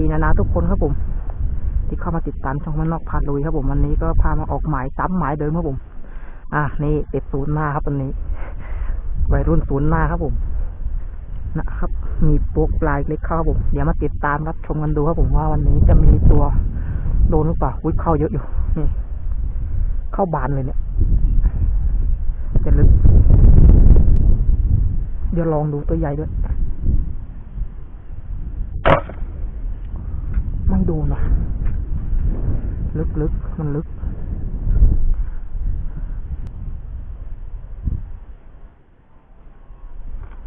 ดีนะนะทุกคนครับผม ที่เข้ามาติดตามช่องมันนอกพาลุยครับผมวันนี้ก็พามาออกหมายซ้ำหมายเดิมครับผม อะนี่ติดศูนย์หน้าครับวันนี้วัยรุ่นศูนย์หน้าครับผม นะครับ มีปลวกปลายเล็กเข้าครับผมเดี๋ยวมาติดตามรับชมกันดูครับผมว่าวันนี้จะมีตัวโดนหรือเปล่าอุ้ยเข้าเยอะอยู่นี่เข้าบานเลยเนี่ยจะลึกเดี๋ยวลองดูตัวใหญ่ด้วย ไม่โดนว่ะลึก ลึกมันลึก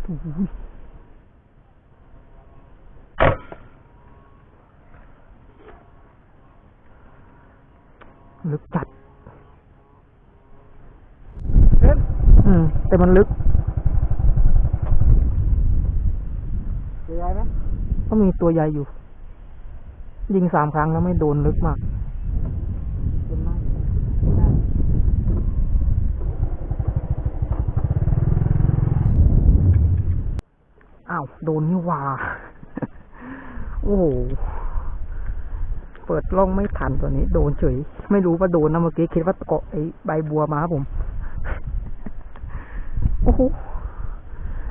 โอ้ยลึกจัดเล่นอืม แต่มันลึกเสียไหมก็มีตัวใหญ่อยู่ ยิงสามครั้งแล้วไม่โดนลึกมากเป็นไหมอ้าว โดนนี่หว่า โอ้โห เปิดกล้องไม่ทันตัวนี้ โดนเฉย ไม่รู้ว่าโดนนะเมื่อกี้คิดว่าเกาะไอ้ใบบัวมาครับผม โอ้โห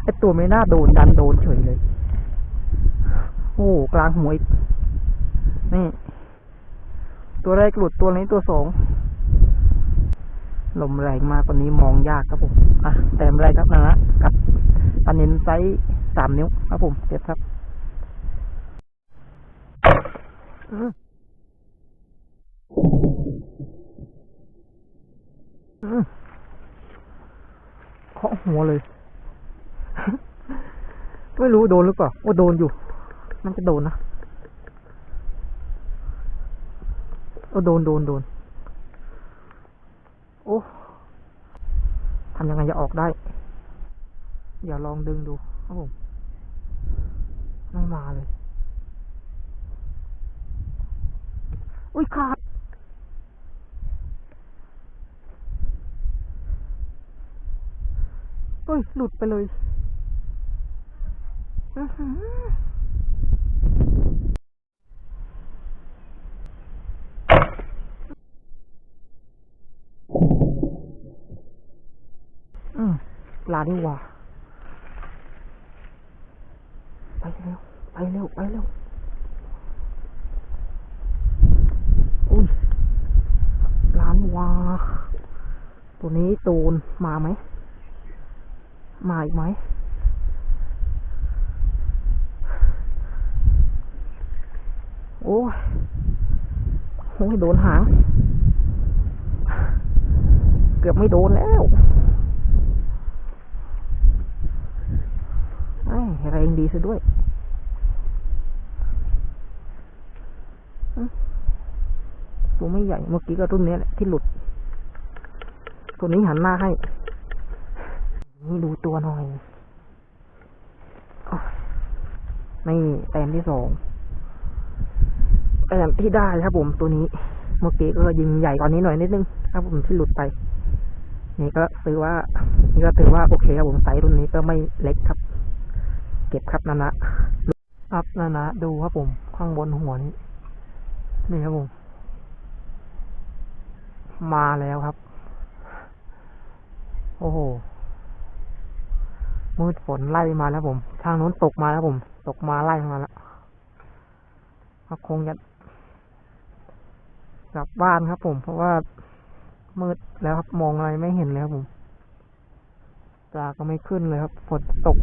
ไอตัวไม่น่าโดนดันโดนเฉยเลย โอ้โหกลางหัวอีก นี่ ตัวแรกหลุดตัวนี้ตัวสองลมแรงมากกว่านี้มองยากครับผม อะ แต้มแรครับนะฮะกับปลานินไซส์สามนิ้วครับผมเจ็บครับเคาะหัวเลย ไม่รู้โดนหรือเปล่าว่าโดนอยู่ มันจะโดนนะ โอ้โดนโดนโดนโอ้ทำยังไงจะออกได้ เดี๋ยวลองดึงดูครับผมไม่มาเลย อุ้ยขาดเฮ้ย หลุดไปเลยอือหือมป ลาดีกว่า ไปเร็ว ไปเร็ว ไปเร็วอุ้ยร้านวาตัวนี้ตูนมาไหม มาอีกไหมโอ้ยโอ้ยโดนหาง เกือบไม่โดนแล้วไอ้ยแรงดี ซะด้วยตัวไม่ใหญ่เมื่อกี้ก็รุ่นนี้แหละที่หลุด ตัวนี้หันหน้าให้ นี่ดูตัวหน่อยอะนี่แต้มที่สองแต้มที่ได้ครับผมตัวนี้ เมื่อกี้ก็ยิงใหญ่กว่านี้หน่อยนิดนึงครับผมที่หลุดไป นี่ก็ซื้อว่า นี่ก็ถือว่าโอเคครับผมไซส์รุ่นนี้ก็ไม่เล็กครับ เก็บครับนานะครับนานะดูครับผมข้างบนหัวนี้นี่ครับผมมาแล้วครับ โอ้โหมืดฝนไล่มาแล้วผม ทางนู้นตกมาแล้วผม ตกมาไล่มาแล้วก็คงจะกลับบ้านครับผม เพราะว่ามืดแล้วครับมองอะไรไม่เห็นแล้วผมปลาก็ไม่ขึ้นเลยครับฝนตก